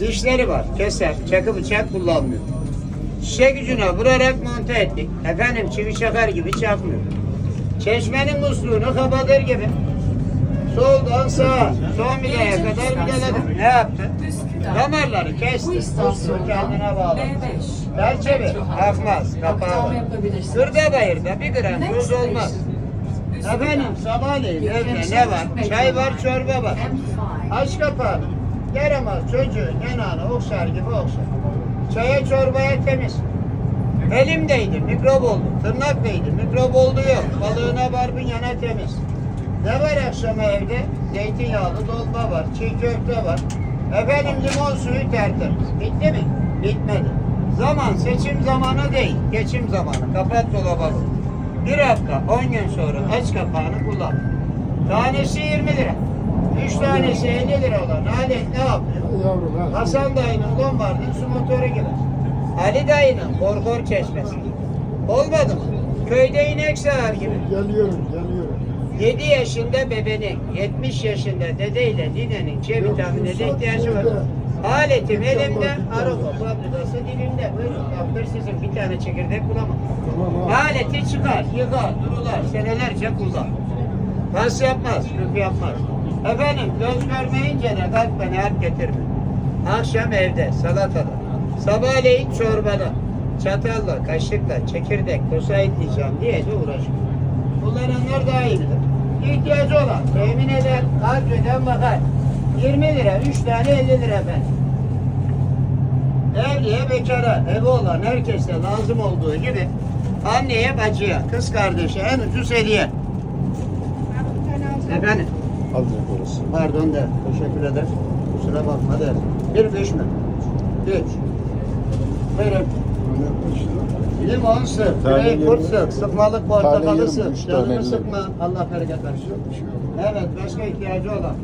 Dişleri var. Keser. Çakı bıçak kullanmıyor. Şişe gücüne vurarak monte ettik. Efendim çivi çakar gibi çakmıyor. Çeşmenin musluğunu kapatır gibi. Soldan sağa, son bileye kadar bileledim. Ne yaptı? Damarları kesti. Musluğu kendine bağladı. B5. Belçevi akmaz, kapağı var. yapabilirsiniz. Kırdabayır'da bir gram tuz olmaz. Efendim sabahleyin evde ne var? Çay var, çorba var. Aç kapağını. Yaramaz çocuğun yanağını okşar gibi okşar. Çaya çorbaya temiz. Elimdeydi, mikrop oldu. Tırnak değdi, mikrop oldu yok. Balığına barbunyana temiz. Ne var akşama evde? Zeytinyağlı dolma var, çiğ köfte var. Efendim limon suyu tertemiz. Bitti mi? Bitmedi. Zaman seçim zamanı değil, geçim zamanı. Kapat dolaba. Bir hafta, on gün sonra aç kapağını kullan. Tanesi 20 lira. Üç tanesi 50 lira olan alet ne yapıyor? Yavrum ha. Hasan dayının lombardın su motoru gibi. Ali dayının korkor çeşmesi gibi. Olmadı mı? Köyde inek sağar gibi. Geliyorum, geliyorum. 7 yaşında bebenin, 70 yaşında dedeyle ninenin C vitaminine fırsat ihtiyacı var. Aletim elimde, araba fabrikası dilimde. Buyurun, yaptır sizin bir tane çekirdek bulamam. Aleti çıkar, yıkar, durular, senelerce kullan. Pas yapmaz, rüf yapmaz. Efendim göz görmeyince de kalk beni hep getirme. Akşam evde, salatada. Sabahleyin çorbada. Çatalla, kaşıkla, çekirdek, kosa ekleyeceğim diye de uğraşıyor. Kullananlar daha iyi bilir. İhtiyacı olan temin eder, kalbiden bakar. 20 lira, 3 tane 50 lira efendim. Evliye bekara, evi olan herkese lazım olduğu gibi anneye bacıya, kız kardeşe en ucuz hediye. Efendim, Alacak orası. pardon der, teşekkür eder. Kusura bakma der. Bir mü? Üç. Buyurun. Limon sık, Tane greyfurt yirmi. sık, sıkmalık Tane portakalı yirmi, sık. üç tane Canını elli. sıkma, Allah bereket versin. Evet, başka ihtiyacı olan.